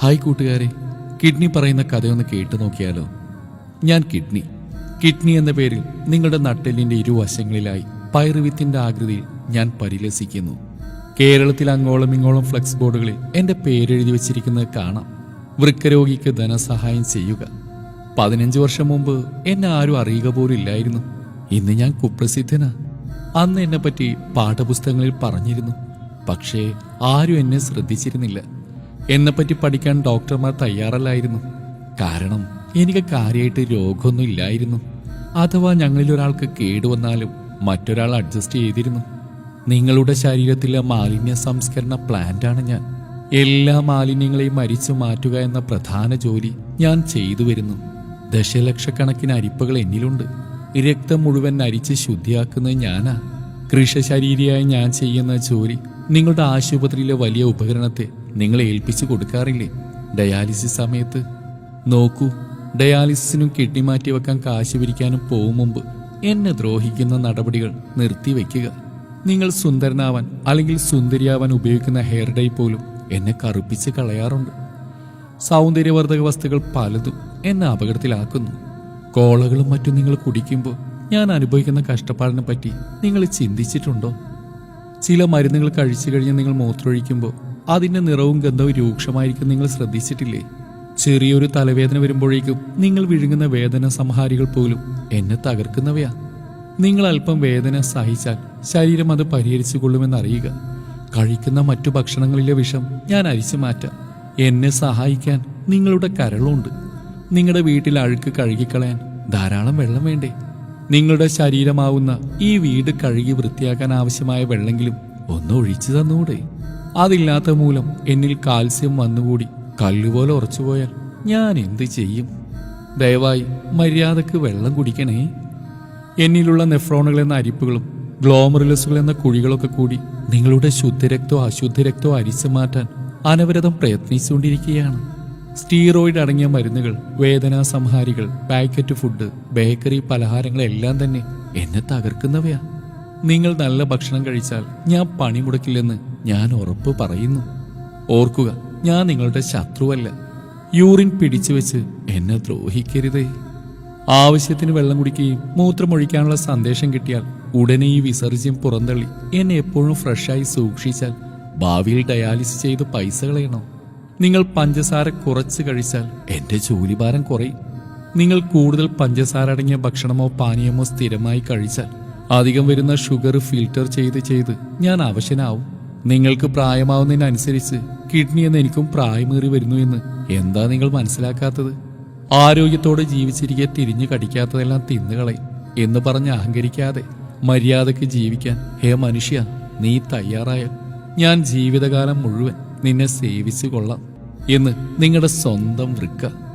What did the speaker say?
Hi കൂട്ടുകാരെ kidney പറയുന്ന കഥയൊന്ന് കേട്ടു നോക്കിയാലോ? ഞാൻ കിഡ്നി. കിഡ്നി എന്ന പേരിൽ നിങ്ങളുടെ നട്ടെല്ലിന്റെ ഇരുവശങ്ങളിലായി പയറുവിത്തിന്റെ ആകൃതിയിൽ ഞാൻ പരിലസിക്കുന്നു. കേരളത്തിൽ അങ്ങോളം ഇങ്ങോളം ഫ്ലെക്സ് ബോർഡുകളിൽ എന്റെ പേരെഴുതി വെച്ചിരിക്കുന്നത് കാണാം. വൃക്കരോഗിക്ക് ധനസഹായം ചെയ്യുക. പതിനഞ്ച് വർഷം മുമ്പ് എന്നെ ആരും അറിയുക പോലും ഇല്ലായിരുന്നു. ഇന്ന് ഞാൻ കുപ്രസിദ്ധനാ. അന്ന് എന്നെ പറ്റി പാഠപുസ്തകങ്ങളിൽ പറഞ്ഞിരുന്നു. പക്ഷേ ആരും എന്നെ ശ്രദ്ധിച്ചിരുന്നില്ല. എന്നെപ്പറ്റി പഠിക്കാൻ ഡോക്ടർമാർ തയ്യാറല്ലായിരുന്നു. കാരണം എനിക്ക് കാര്യമായിട്ട് രോഗമൊന്നും ഇല്ലായിരുന്നു. അഥവാ ഞങ്ങളിൽ ഒരാൾക്ക് കേടുവന്നാലും മറ്റൊരാൾ അഡ്ജസ്റ്റ് ചെയ്തിരുന്നു. നിങ്ങളുടെ ശരീരത്തിലെ മാലിന്യ സംസ്കരണ പ്ലാന്റാണ് ഞാൻ. എല്ലാ മാലിന്യങ്ങളെയും അരിച്ചു മാറ്റുക എന്ന പ്രധാന ജോലി ഞാൻ ചെയ്തു വരുന്നു. ദശലക്ഷക്കണക്കിന് അരിപ്പകൾ എന്നിലുണ്ട്. രക്തം മുഴുവൻ അരിച്ച് ശുദ്ധിയാക്കുന്നത് ഞാനാ. കൃഷശരീരിയായി ഞാൻ ചെയ്യുന്ന ജോലി നിങ്ങളുടെ ആശുപത്രിയിലെ വലിയ ഉപകരണത്തെ നിങ്ങളെ ഏൽപ്പിച്ചു കൊടുക്കാറില്ലേ? ഡയാലിസിസ് സമയത്ത്. നോക്കൂ ഡയാലിസിസിനും കിഡ്നി മാറ്റി വെക്കാൻ കാശ് പിരിക്കാനും പോകും മുമ്പ് എന്നെ ദ്രോഹിക്കുന്ന നടപടികൾ നിർത്തിവെക്കുക നിങ്ങൾ സുന്ദരനാവാൻ അല്ലെങ്കിൽ സുന്ദരിയാവാൻ ഉപയോഗിക്കുന്ന ഹെയർ ഡൈ പോലും എന്നെ കറുപ്പിച്ച് കളയാറുണ്ട്. സൗന്ദര്യവർദ്ധക വസ്തുക്കൾ പലതും എന്നെ അപകടത്തിലാക്കുന്നു. കോളകളും മറ്റും നിങ്ങൾ കുടിക്കുമ്പോൾ ഞാൻ അനുഭവിക്കുന്ന കഷ്ടപ്പാടിനെ പറ്റി നിങ്ങൾ ചിന്തിച്ചിട്ടുണ്ടോ? ചില മരുന്നുകൾ കഴിച്ചു കഴിഞ്ഞ് നിങ്ങൾ മൂത്രമൊഴിക്കുമ്പോൾ അതിന്റെ നിറവും ഗന്ധവും രൂക്ഷമായിരിക്കും നിങ്ങൾ ശ്രദ്ധിച്ചിട്ടില്ലേ? ചെറിയൊരു തലവേദന വരുമ്പോഴേക്കും നിങ്ങൾ വിഴുങ്ങുന്ന വേദന സംഹാരികൾ പോലും എന്നെ തകർക്കുന്നവയാ. നിങ്ങൾ അല്പം വേദന സഹിച്ചാൽ ശരീരം അത് പരിഹരിച്ചു കൊള്ളുമെന്നറിയുക കഴിക്കുന്ന മറ്റു ഭക്ഷണങ്ങളിലെ വിഷം ഞാൻ അരിച്ചു മാറ്റാം. എന്നെ സഹായിക്കാൻ നിങ്ങളുടെ കരളുണ്ട്. നിങ്ങളുടെ വീട്ടിൽ അഴുക്ക് കഴുകിക്കളയാൻ ധാരാളം വെള്ളം വേണ്ടേ? നിങ്ങളുടെ ശരീരമാവുന്ന ഈ വീട് കഴുകി വൃത്തിയാക്കാൻ ആവശ്യമായ വെള്ളമെങ്കിലും ഒന്ന് ഒഴിച്ചു തന്നുകൂടെ അതില്ലാത്ത മൂലം എന്നിൽ കാൽസ്യം വന്നുകൂടി. കല്ലുപോലെ ഉറച്ചുപോയാൽ ഞാൻ എന്ത് ചെയ്യും? ദയവായി മര്യാദയ്ക്ക് വെള്ളം കുടിക്കണേ. എന്നിലുള്ള നെഫ്രോണുകൾ എന്ന അരിപ്പുകളും ഗ്ലോമറിലസുകൾ എന്ന കുഴികളൊക്കെ കൂടി നിങ്ങളുടെ ശുദ്ധരക്തോ അശുദ്ധരക്തോ അരിച്ചു മാറ്റാൻ അനവരതം പ്രയത്നിച്ചുകൊണ്ടിരിക്കുകയാണ്. സ്റ്റീറോയിഡ് അടങ്ങിയ മരുന്നുകൾ വേദനാ സംഹാരികൾ പാക്കറ്റ് ഫുഡ് ബേക്കറി പലഹാരങ്ങളെല്ലാം തന്നെ എന്നെ തകർക്കുന്നവയാ. നിങ്ങൾ നല്ല ഭക്ഷണം കഴിച്ചാൽ ഞാൻ പണി മുടക്കില്ലെന്ന് ഞാൻ ഉറപ്പ് പറയുന്നു. ഓർക്കുക ഞാൻ നിങ്ങളുടെ ശത്രുവല്ല. യൂറിൻ പിടിച്ചു വെച്ച് എന്നെ ദ്രോഹിക്കരുതേ. ആവശ്യത്തിന് വെള്ളം കുടിക്കുകയും മൂത്രമൊഴിക്കാനുള്ള സന്ദേശം കിട്ടിയാൽ ഉടനെ ഈ വിസർജ്യം പുറന്തള്ളി. എന്നെ എപ്പോഴും ഫ്രഷായി സൂക്ഷിച്ചാൽ ഭാവിയിൽ ഡയാലിസിസ് ചെയ്ത് പൈസ കളയണോ. നിങ്ങൾ പഞ്ചസാര കുറച്ച് കഴിച്ചാൽ എന്റെ ജോലിഭാരം കുറയും. നിങ്ങൾ കൂടുതൽ പഞ്ചസാര അടങ്ങിയ ഭക്ഷണമോ പാനീയമോ സ്ഥിരമായി കഴിച്ചാൽ അധികം വരുന്ന ഷുഗർ ഫിൽറ്റർ ചെയ്ത് ചെയ്ത് ഞാൻ അവശനാവും. നിങ്ങൾക്ക് പ്രായമാവുന്നതിനനുസരിച്ച് കിഡ്നി എന്ന് എനിക്കും പ്രായമേറി വരുന്നു എന്ന് എന്താ നിങ്ങൾ മനസ്സിലാക്കാത്തത്? ആരോഗ്യത്തോടെ ജീവിച്ചിരിക്കെ തിരിഞ്ഞു കടിക്കാത്തതെല്ലാം തിന്നുകളയും എന്ന് പറഞ്ഞ് അഹങ്കരിക്കാതെ മര്യാദയ്ക്ക് ജീവിക്കാൻ ഹേ മനുഷ്യ നീ തയ്യാറായാൽ ഞാൻ ജീവിതകാലം മുഴുവൻ നിന്നെ സേവിച്ചു കൊള്ളാം എന്ന് നിങ്ങളുടെ സ്വന്തം വൃക്ക